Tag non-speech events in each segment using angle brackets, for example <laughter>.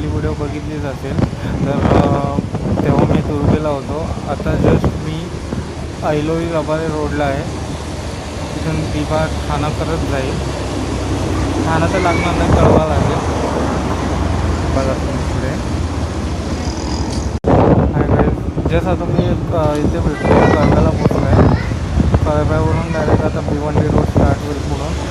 पहिली व्हिडिओ बघितलीच असेल. तर तेव्हा मी दुर्गेला होतो. आता जस्ट मी ऐलोई रबारे रोडला आहे. तिथून दिवा ठाणा करत जाईल. ठाणा तर लागणार नाही कळवा लागेल. बघा पुढे. जस्ट आता मी इथे भेटतो. कळव्याला पोचलो आहे कळव्यावरून डायरेक्ट आता भिवंडी रोड स्टार्ट होईल पुढून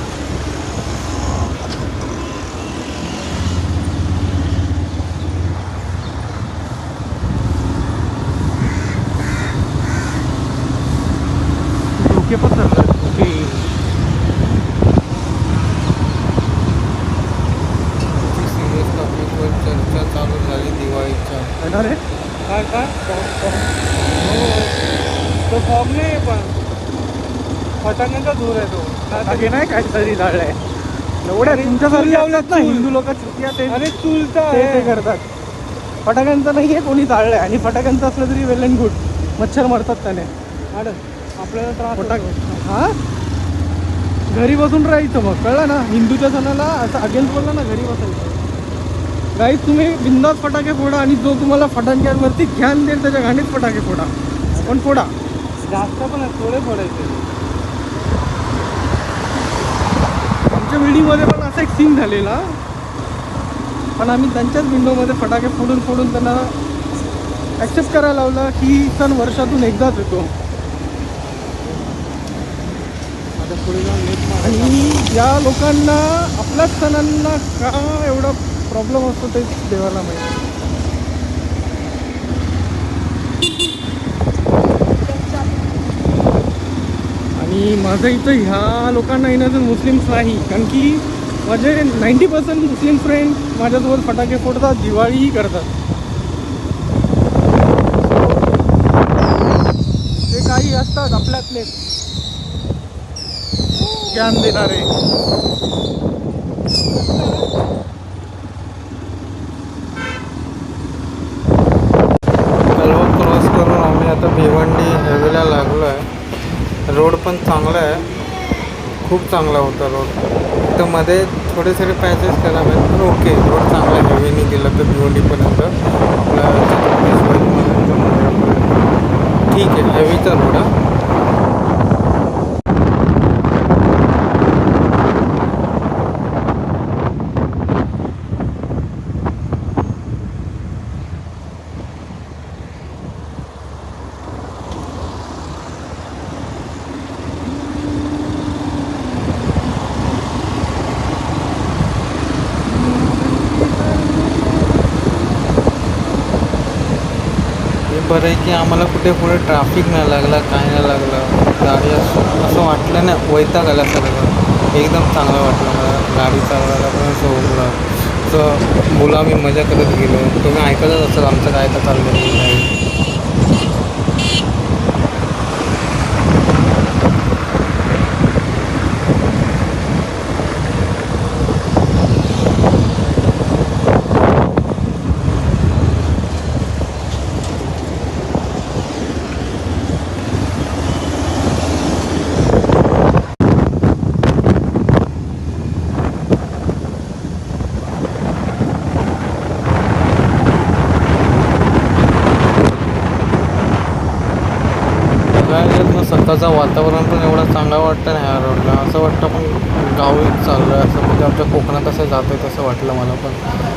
येणार आहे. काय काय? तो फॉर्म नाही पण. फटाक्यांचा दूर आहे तो. फटाके नाही काय तरी जाळलाय एवढ्या तुमच्यासारखे लावल्यात ना हिंदू लोक चुकिया ते अरे चुलता ते ते करतात. फटाक्यांचं नाही आहे कोणी जाळलंय आणि फटाक्यांचं असलं तरी वेल अँड गुड मच्छर मरतात त्याने. आपल्याला त्रास फटाक हा? घरी बसून राहायचं मग कळलं ना? हिंदूच्या सणाला असं अगेन्स्ट बोलला ना घरी बसायचं. गाईज तुम्ही बिंदास फटाके फोडा आणि जो तुम्हाला फटाक्यांवरती ज्ञान देईल त्याच्या गाणीच फटाके फोडा. पण फोडा. जास्त पण थोडे फोडायचे. आमच्या बिल्डिंगमध्ये पण असा एक सीन झालेला. पण आम्ही त्यांच्याच विंडोमध्ये फटाके फोडून फोडून त्यांना ॲक्सेप्ट करायला लावलं की सण वर्षातून एकदाच येतो. आणि या लोकांना आपल्याच सणांना का एवढा प्रॉब्लेम असतो ते देवाला माहिती. आणि माझं इथं ह्या लोकांना येण्याचं मुस्लिम्स नाही कारण की माझे नाईंटी पर्सेंट मुस्लिम फ्रेंड माझ्यासोबत फटाके फोडतात दिवाळीही करतात. ते काही असतात आपल्यातले. ज्ञान देणारे कलवा क्रॉस करून आम्ही आता भिवंडी हायवेला लागलो आहे रोड पण चांगला आहे खूप चांगला होता रोड तर मध्ये थोडे थोडे पॅचेस करावे पण ओके रोड चांगला आहे. हेवीने गेलं तर भिवंडीपर्यंत आपला ठीक आहे हेवीचा रोड हा. बरं आहे की आम्हाला कुठे पुढे ट्रॅफिक नाही लागला काय नाही लागलं. गाडी असं असं वाटलं नाही वैताग आला सगळं. एकदम चांगलं वाटलं मला. गाडी चालवायला पण सोडलं असं मुलं आम्ही मजा करत गेलो. तुम्ही ऐकतच असाल आमचं काय तर चाललं नाही काय ना वातावरण पण एवढं चांगलं वाटतं ना ह्या रोडला. असं वाटतं पण गावी चाललं आहे. असं म्हणजे आमच्या कोकणात असं जातं आहे तसं वाटलं मला पण.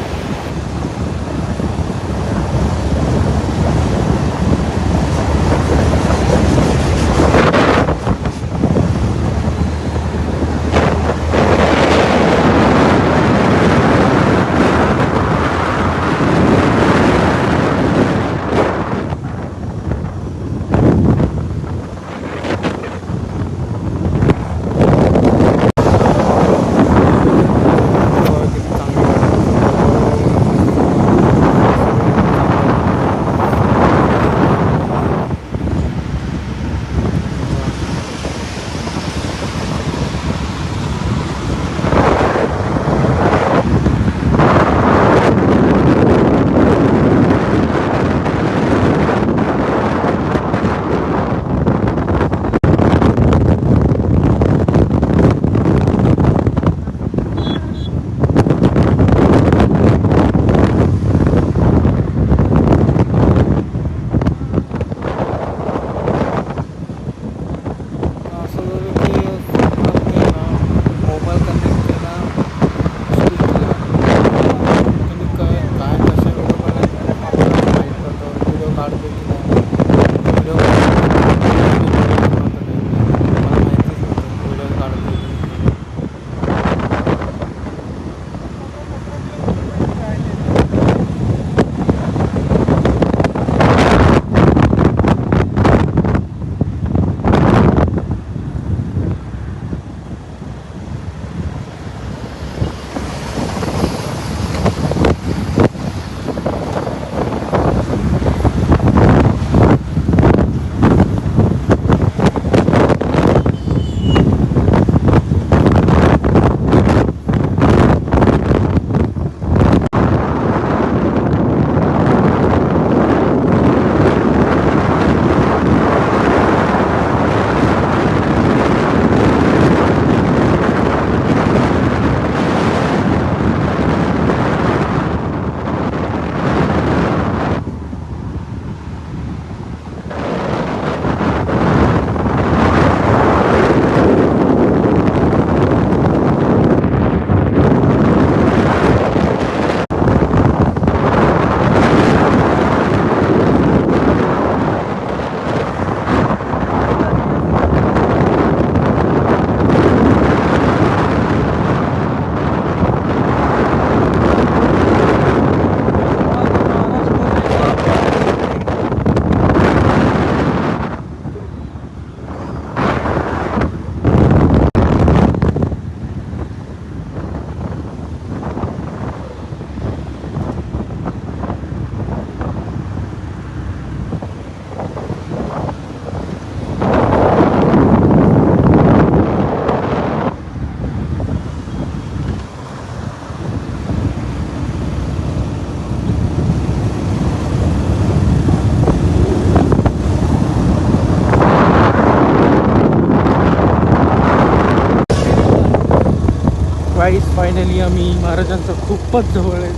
फायनली आम्ही महाराजांचं खूपच जवळ आहे.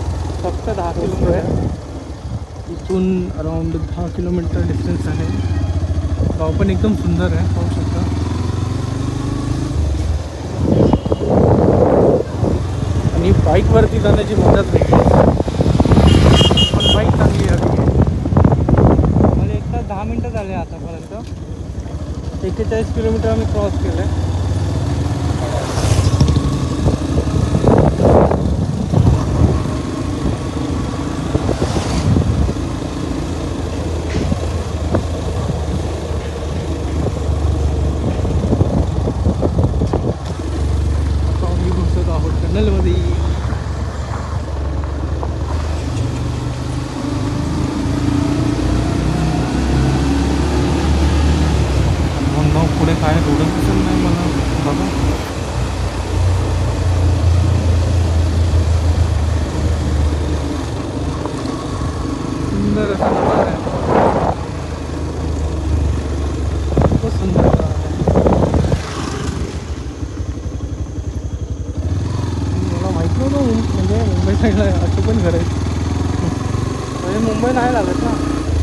फक्त दहा किलोमीटर आहे. इथून अराऊंड दहा किलोमीटर डिस्टन्स आहे. गाव पण एकदम सुंदर आहे पाहू शकता. आणि बाईकवरती जाण्याची मदत वेगळी आहे. पण बाईक चांगली हवी आहे म्हणजे एक तास दहा मिनटं झाले आतापर्यंत. एक्केचाळीस किलोमीटर आम्ही क्रॉस केलं आहे आता आम्ही घुसत आहोत टनलमध्ये मग मग पुढे काय रोडच दिसत नाही मला बघा सुंदर असं नजारा आहे खूपच सुंदर नजारा आहे. मला माहीत नव्हतं मुं- म्हणजे मुंबई साईडला असं पण घर आहे म्हणजे मुंबई नाही लागत ना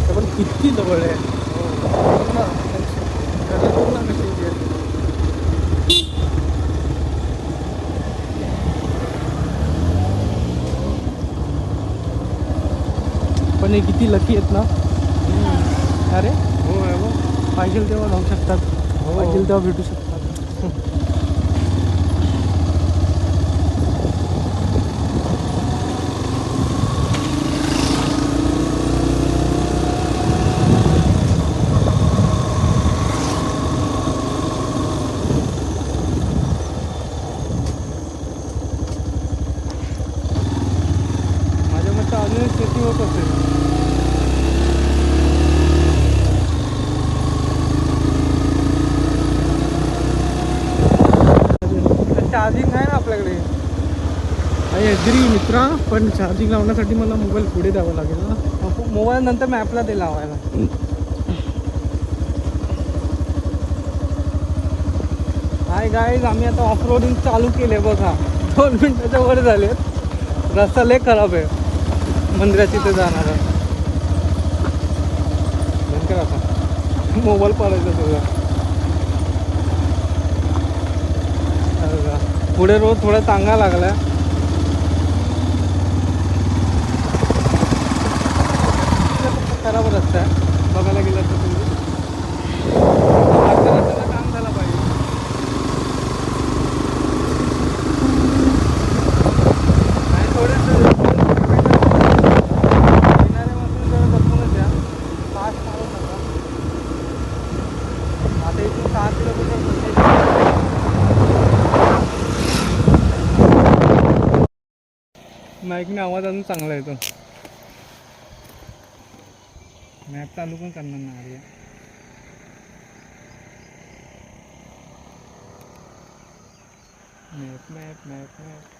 ते पण किती जवळ आहे बघ ना, घरं बघ ना कशी आहेत. पण हे किती लकी आहेत ना? अरे. हो बघ पाहिजे तेव्हा जाऊ शकतात. हो. पाहिजे तेव्हा भेटू शकतात माझ्या मते अजून शेती होत असेल चार्जिंग आहे ना आपल्याकडे आय अग्री मित्रा पण चार्जिंग लावण्यासाठी मला मोबाईल पुढे द्यावा लागेल ना. मोबाईल नंतर मॅपला ते लावायला. हाय गाईज आम्ही आता ऑफ रोडिंग चालू केले बघा. दोन मिनटाच्या वर झाले रस्ता लय खराब आहे. मंदिराची तिथे जाणार भयंकर आता. मोबाईल पडायचा तुझा. पुढे रोड थोडा चांगला लागला खराब रस्ता आहे. बघायला गेलं तर तुम्ही. काम झालं पाहिजे. जपूनच इथून सहा माईकने आवाज अजून चांगला येतो मॅप चालू पण करणार नाही map map map map.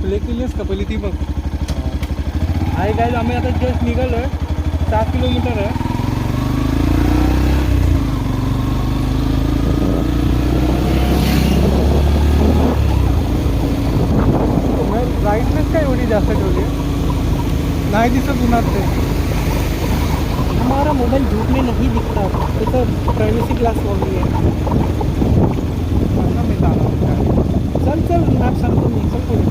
Play केलीस का पहिली ती बघ? आहे काय आम्ही आता जस्ट निघालो आहे सात किलोमीटर आहे. ब्राईटनेस काय एवढी जास्त ठेवली? आहे? नाही दिसत उन्हात ते हमारा मोबाइल धूप में नहीं दिखता। तो प्राइवेसी ग्लास वाली है। आता मी जाणार चल चल मॅप सांगतो मी चल पुढे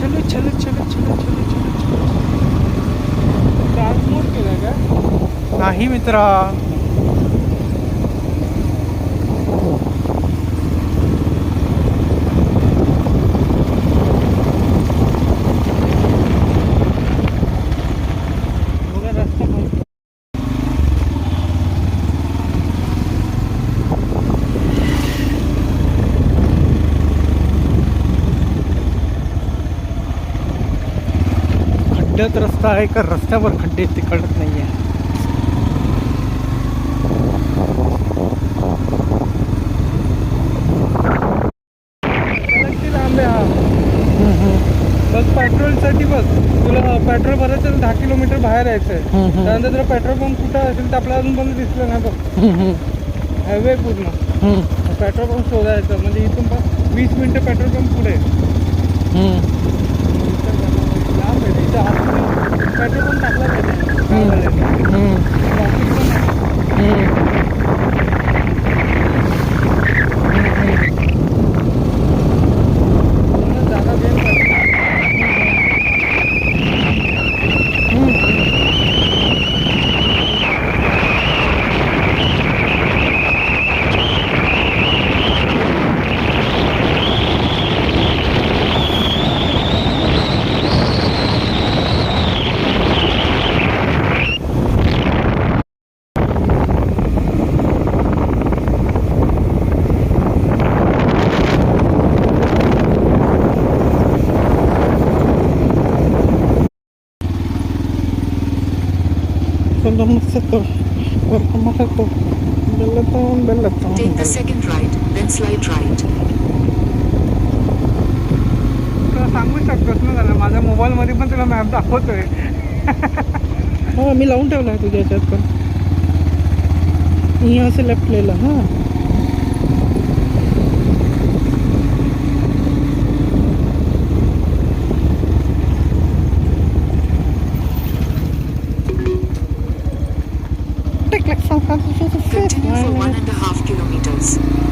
चलो चलो चलो चलो चलो चलो ट्रान्सपोर्ट केलं का नाही मित्रा। खड्ड्यात रस्ता आहे का रस्त्यावर खड्डे ते कळत नाही आहे हा बस पेट्रोलसाठी बस तुला पेट्रोल भरायचं तर दहा किलोमीटर बाहेर यायचं आहे त्यानंतर तुला पेट्रोल पंप कुठं असेल तर आपल्याला अजून पण दिसलं नाही बघ. हायवे पूर्ण. पेट्रोल पंप शोधायचं. म्हणजे इथून पण वीस मिनटं पेट्रोल पंप पुढे. लांब आहे इथं आतमध्ये पेट्रोल पंप टाकला पाहिजे गाववाल्यांनी. Traffic पण आहे. म्हणून Take the second right, then slide right. तुला सांगू शकतोस ना त्याला माझ्या मोबाईलमध्ये पण तुला मॅप दाखवतोय. हा मी लावून ठेवला आहे तुझ्या ह्याच्यात पण. यहाँ से लेफ्ट ले ला हाँ. Continue for one and a half kilometers.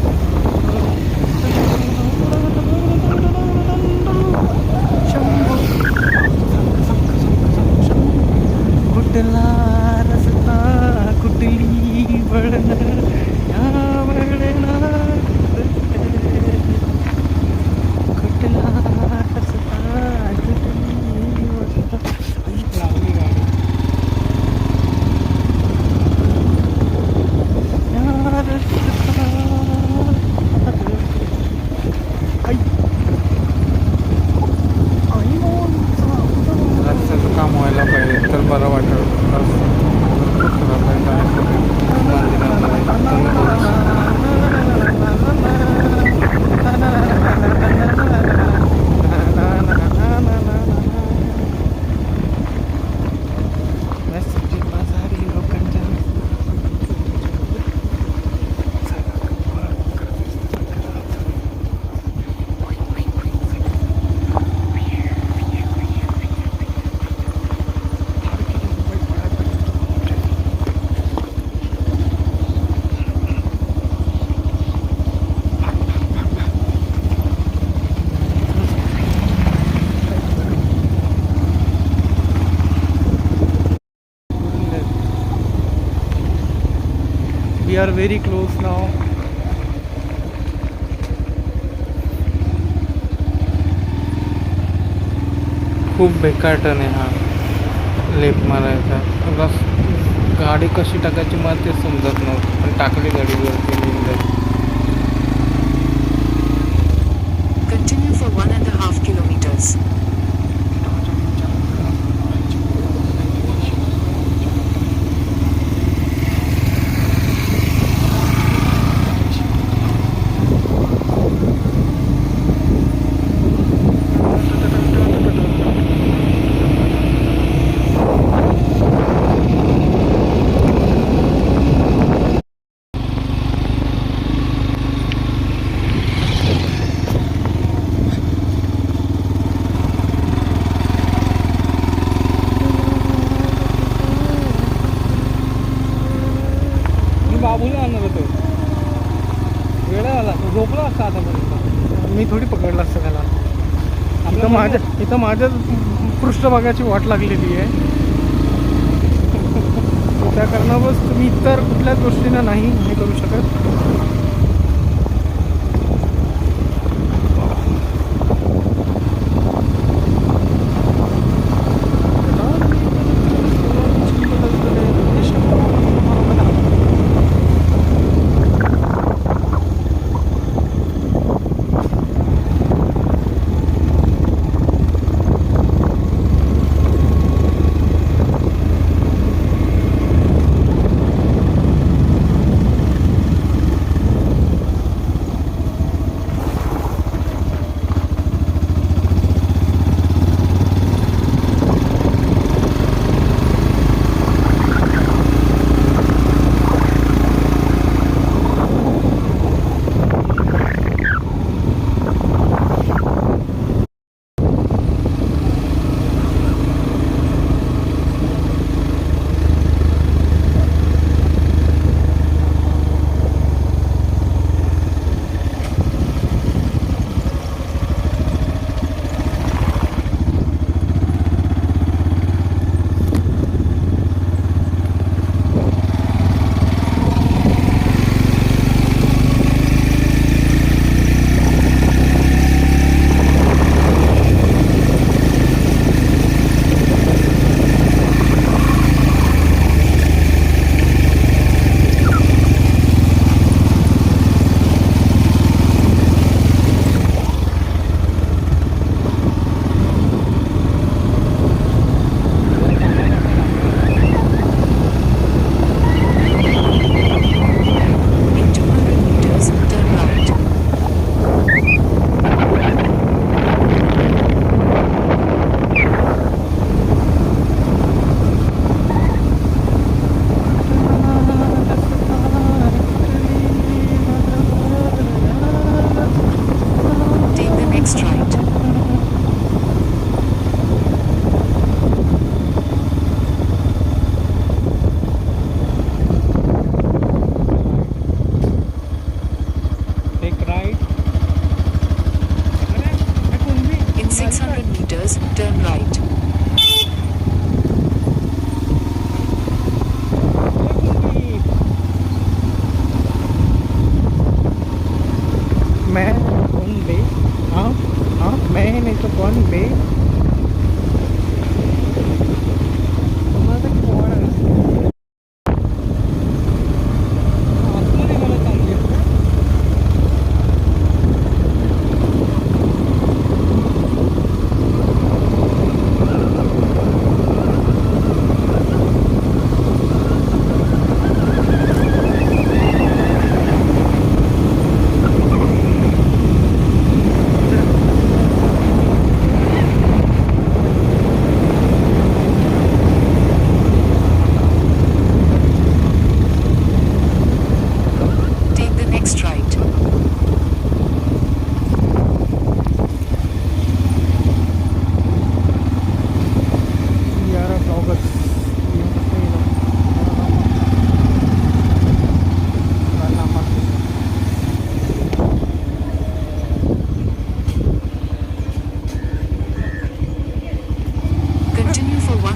We are very close now. खूप बेकार टर्न आहे हा. लेप मारायचा. बस गाडी कशी टाकायची मला ते समजत नव्हतं पण टाकली गाडी पृष्ठभागाची वाट लागलेली आहे. त्या कारणावर तुम्ही इतर कुठल्याच गोष्टींना नाही हे करू शकत.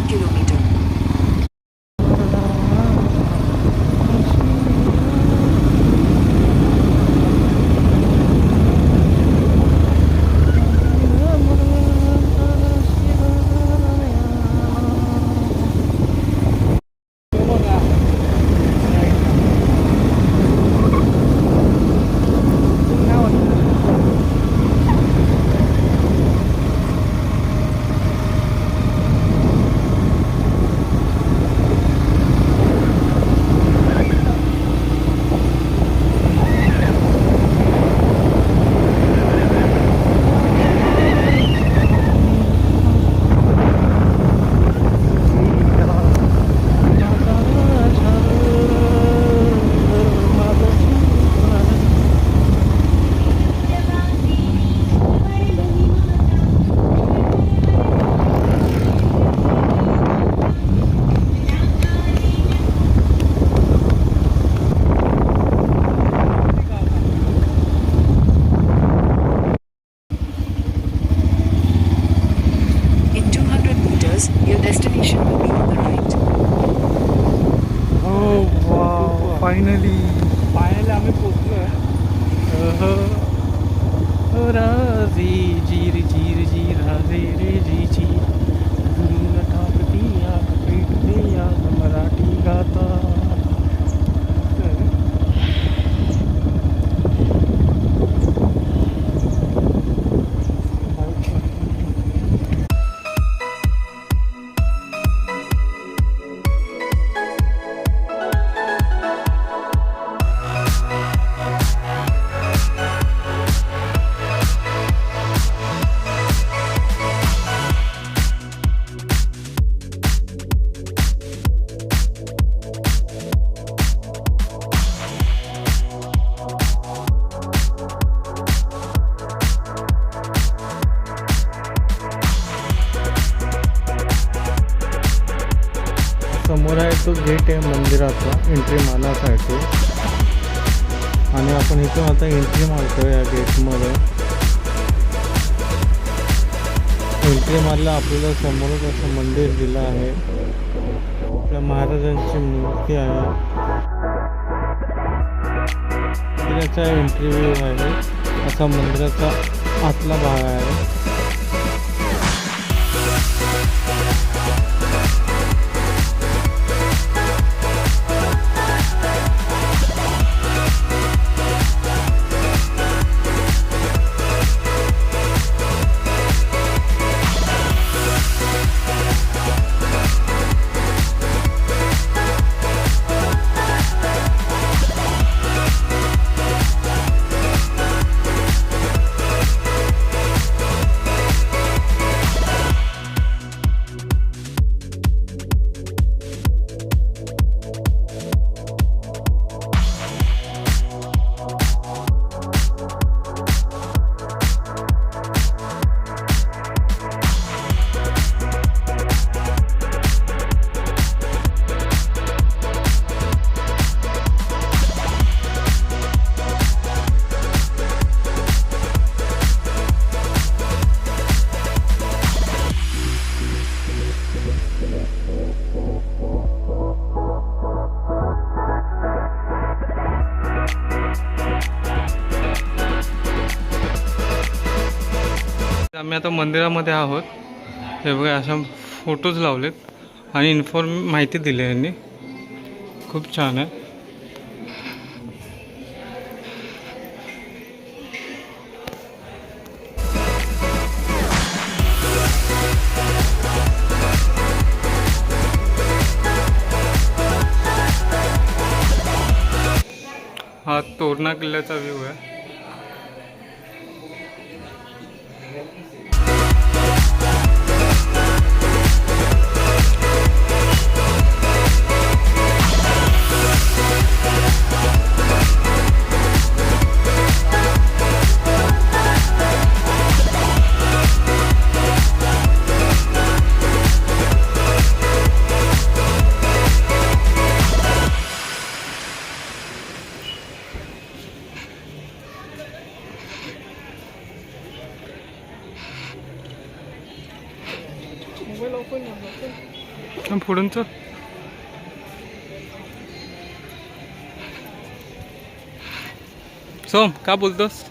kilometers. एंट्री आपल्याला समोरच असं मंदिर दिलं आहे. आपल्या महाराजांची मूर्ती आहे. मंदिराचा इंटरव्ह्यू आहे. असा मंदिराचा आतला भाग आहे. आता मंदिरामध्ये आहोत. हे बघा अशा फोटोज लावलेत. आणि इन्फॉर्म माहिती दिली आहे यांनी. खूप छान आहे. हा तोरणा किल्ल्याचा व्ह्यू आहे. पुढूनच सोम का बोलतोस?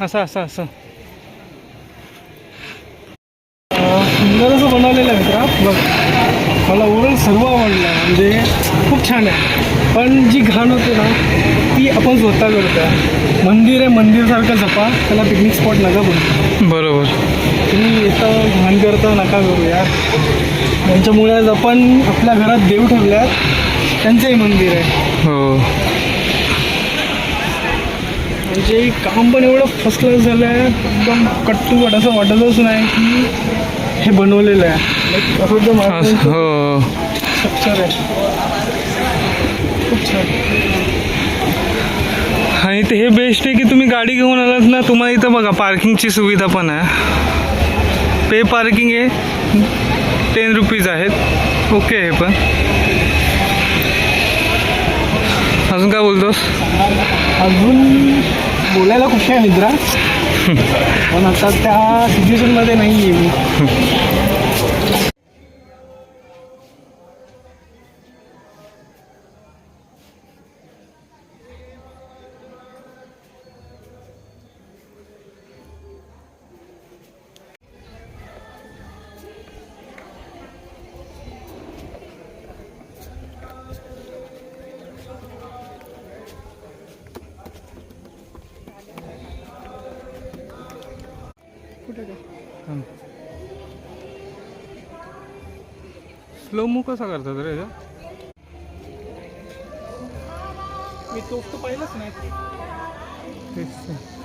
असं असं असं सुंदर असं बनवलेलं आहे मित्रा. बघ मला ओव्हरऑल सर्व आवडलं. म्हणजे खूप छान आहे. पण जी घाण होते ना ती आपण स्वतः करतो मंदिर आहे मंदिरसारखं जपा. त्याला पिकनिक स्पॉट नका बनवू बरोबर. इथं घाण करता नका करू यार. त्यांच्यामुळे आज आपण आपल्या घरात देव ठेवल्यात. त्यांचंही मंदिर आहे. हो. म्हणजे काम पण एवढं फर्स्ट क्लास झालं आहे एकदम कट्टू कट असं वाटतच नाही की हे बनवलेलं आहे. असं एकदम असं- हो. स्ट्रक्चर आहे. खूप छान. आणि ते हे बेस्ट आहे की तुम्ही गाडी घेऊन आलात ना तुम्हाला इथं बघा पार्किंगची सुविधा पण आहे. पे पार्किंग आहे टेन रुपीज आहेत. ओके हे पण. अजून काय बोलतोस? अजून बोलायला खूप काय मित्रा. <laughs> पण आता त्या सिच्युएशनमध्ये नाही आहे मी. <laughs> स्लो मू कसा करतात रे? मी तोफ तर पाहिलंच नाही तेच